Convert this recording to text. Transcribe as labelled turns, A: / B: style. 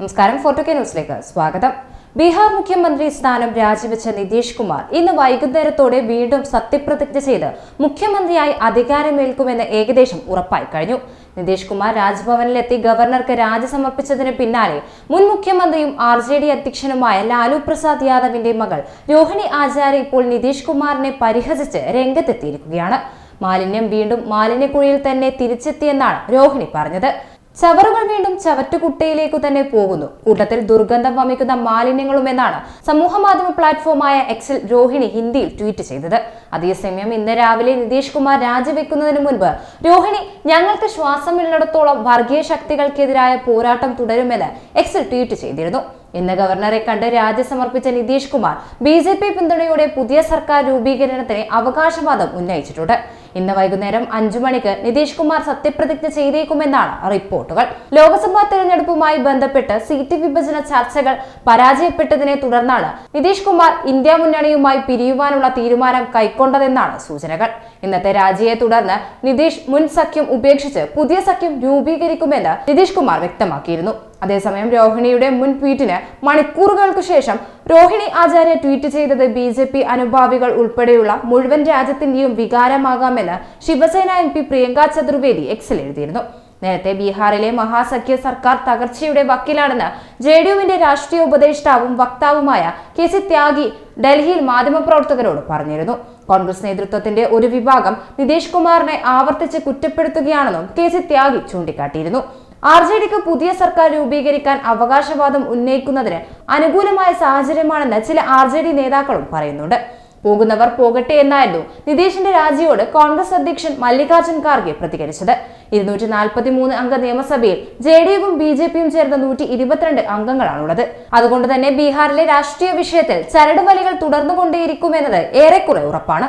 A: നമസ്കാരം ഫോർട്ടു കെ ന്യൂസിലേക്ക് സ്വാഗതം ബീഹാർ മുഖ്യമന്ത്രി സ്ഥാനം രാജിവെച്ച നിതീഷ് കുമാർ ഇന്ന് വൈകുന്നേരത്തോടെ വീണ്ടും സത്യപ്രതിജ്ഞ ചെയ്ത് മുഖ്യമന്ത്രിയായി അധികാരമേൽക്കുമെന്ന് ഏകദേശം ഉറപ്പായി കഴിഞ്ഞു നിതീഷ് കുമാർ രാജ്ഭവനിലെത്തി ഗവർണർക്ക് രാജി സമർപ്പിച്ചതിന് പിന്നാലെ മുൻ മുഖ്യമന്ത്രിയും ആർ ജെ ഡി അധ്യക്ഷനുമായ ലാലു പ്രസാദ് യാദവിന്റെ മകൾ രോഹിണി ആചാര്യ ഇപ്പോൾ നിതീഷ് കുമാറിനെ പരിഹസിച്ച് രംഗത്തെത്തിയിരിക്കുകയാണ് മാലിന്യം വീണ്ടും മാലിന്യക്കുഴിയിൽ തന്നെ തിരിച്ചെത്തിയെന്നാണ് രോഹിണി പറഞ്ഞത് ചവറുകൾ വീണ്ടും ചവറ്റുകുട്ടയിലേക്കു തന്നെ പോകുന്നു കൂട്ടത്തിൽ ദുർഗന്ധം വമിക്കുന്ന മാലിന്യങ്ങളും എന്നാണ് സമൂഹ മാധ്യമ പ്ലാറ്റ്ഫോമായ എക്സിൽ രോഹിണി ഹിന്ദിയിൽ ട്വീറ്റ് ചെയ്തത് അതേസമയം ഇന്ന് രാവിലെ നിതീഷ് കുമാർ രാജിവെക്കുന്നതിന് മുൻപ് രോഹിണി ഞങ്ങൾക്ക് ശ്വാസമില്ലിടത്തോളം വർഗീയ ശക്തികൾക്കെതിരായ പോരാട്ടം തുടരുമെന്ന് എക്സിൽ ട്വീറ്റ് ചെയ്തിരുന്നു ഇന്ന് ഗവർണറെ കണ്ട് രാജി സമർപ്പിച്ച Nitish Kumar B J P പിന്തുണയോടെ പുതിയ സർക്കാർ രൂപീകരണത്തിന് അവകാശവാദം ഉന്നയിച്ചിട്ടുണ്ട് ഇന്ന് വൈകുന്നേരം അഞ്ചു മണിക്ക് നിതീഷ് കുമാർ സത്യപ്രതിജ്ഞ ചെയ്തേക്കുമെന്നാണ് റിപ്പോർട്ടുകൾ ലോക്സഭാ തെരഞ്ഞെടുപ്പുമായി ബന്ധപ്പെട്ട് സീറ്റ് വിഭജന ചർച്ചകൾ പരാജയപ്പെട്ടതിനെ തുടർന്നാണ് നിതീഷ് കുമാർ ഇന്ത്യ മുന്നണിയുമായി പിരിയുവാനുള്ള തീരുമാനം കൈക്കൊണ്ടതെന്നാണ് സൂചനകൾ ഇന്നത്തെ രാജിയെ തുടർന്ന് നിതീഷ് മുൻ സഖ്യം ഉപേക്ഷിച്ച് പുതിയ സഖ്യം രൂപീകരിക്കുമെന്ന് നിതീഷ് കുമാർ വ്യക്തമാക്കിയിരുന്നു അതേസമയം രോഹിണിയുടെ മുൻ ട്വീറ്റിന് മണിക്കൂറുകൾക്ക് ശേഷം രോഹിണി ആചാര്യ ട്വീറ്റ് ചെയ്തത് ബി ജെ പി അനുഭാവികൾ ഉൾപ്പെടെയുള്ള മുഴുവൻ രാജ്യത്തിന്റെയും വികാരമാകാമെന്ന് ശിവസേന എം പി പ്രിയങ്ക ചതുർവേദി എക്സിൽ എഴുതിയിരുന്നു നേരത്തെ ബീഹാറിലെ മഹാസഖ്യ സർക്കാർ തകർച്ചയുടെ വക്കിലാണെന്ന് ജെ ഡി യുവിന്റെ രാഷ്ട്രീയ ഉപദേഷ്ടാവും വക്താവുമായ കെ സി ത്യാഗി ഡൽഹിയിൽ മാധ്യമപ്രവർത്തകരോട് പറഞ്ഞിരുന്നു കോൺഗ്രസ് നേതൃത്വത്തിന്റെ ഒരു വിഭാഗം നിതീഷ് കുമാറിനെ ആവർത്തിച്ച് കുറ്റപ്പെടുത്തുകയാണെന്നും കെ സി ത്യാഗി ചൂണ്ടിക്കാട്ടിയിരുന്നു ആർ ജെ ഡിക്ക് പുതിയ സർക്കാർ രൂപീകരിക്കാൻ അവകാശവാദം ഉന്നയിക്കുന്നതിന് അനുകൂലമായ സാഹചര്യമാണെന്ന് ചില ആർ ജെ ഡി നേതാക്കളും പറയുന്നുണ്ട് പോകുന്നവർ പോകട്ടെ എന്നായിരുന്നു നിതീഷിന്റെ രാജിയോട് കോൺഗ്രസ് അധ്യക്ഷൻ മല്ലികാർജ്ജുൻ ഖാർഗെ പ്രതികരിച്ചത് ഇരുന്നൂറ്റി നാൽപ്പത്തി മൂന്ന് അംഗ നിയമസഭയിൽ ജെ ഡി യുവും ബി ജെ പിയും ചേർന്ന നൂറ്റി ഇരുപത്തിരണ്ട് അംഗങ്ങളാണുള്ളത് അതുകൊണ്ട് തന്നെ ബീഹാറിലെ രാഷ്ട്രീയ വിഷയത്തിൽ ചരടുവലികൾ തുടർന്നുകൊണ്ടേയിരിക്കുമെന്നത് ഏറെക്കുറെ ഉറപ്പാണ്